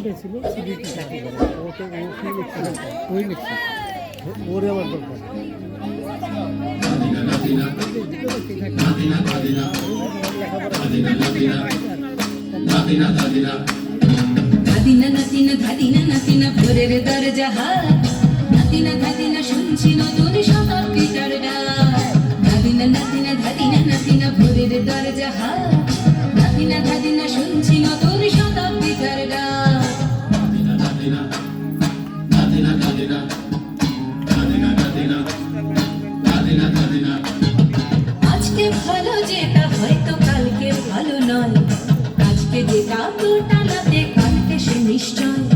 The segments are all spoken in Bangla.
স্টুডেন্ট ছিল সিবিটি চাকরি করে। ও তো ও কি লিখছে ওই লিখছে ওরে আমার দরকার। ধাদিনা নাতিনা ধাদিনা নাতিনা নাতিনা ধাদিনা শুনছি নতুন শতাব্দীটার ডাক ধাদিনা নাতিনা ধাদিনা আজকে ভালো যেটা হয়তো কালকে ভালো নয়। আজকে যেটা তোটালাতে কালকে সে নিশ্চয়।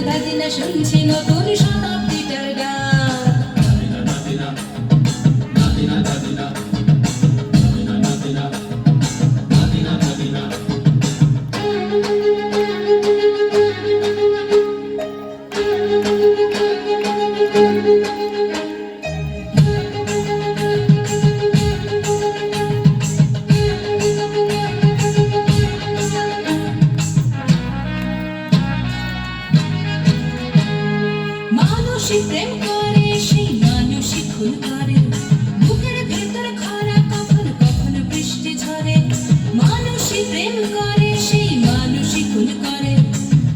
নাতিনা ধাদিনা শুনছি নতুন শতাব্দীটার গান। মানুষই প্রেম করে সেই মানুষই খুন করে বুকের ভেতর কখন কখন বৃষ্টি ঝরে। মানুষই প্রেম করে সেই মানুষই করে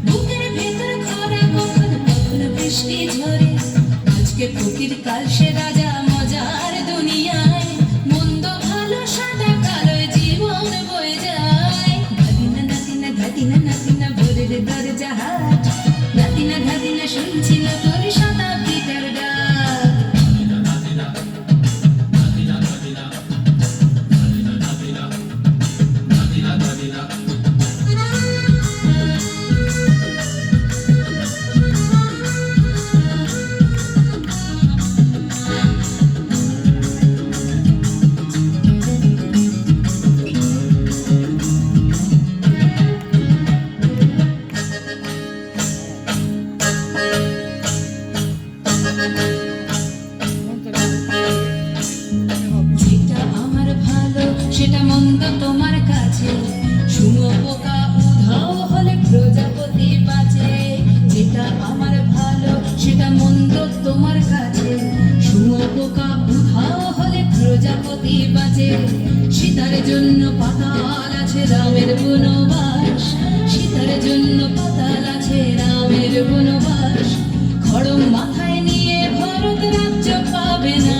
বুকের ভেতর কখন বৃষ্টি ঝরে। আজকে ফকির কাল সে রাজা, মজার দুনিয়ায় মন্দ তোমার কাছে। শুনো পোকা হলে প্রজাপতি বাঁচে। যেটা আমার ভালো, সেটা মন্দ তোমার কাছে। শুনো পোকা হলে প্রজাপতি বাঁচে। সীতার জন্য পাতাল আছে রামের বনবাস। সীতার জন্য পাতাল আছে রামের বনবাস। খড়ম মাথায় নিয়ে ভরত পাবে না।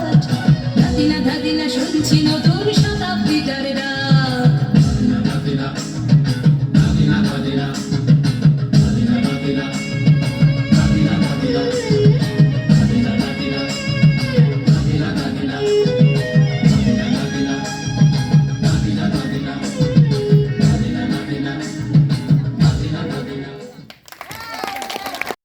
নাতিনা ধাদিনা শুনছি নতুন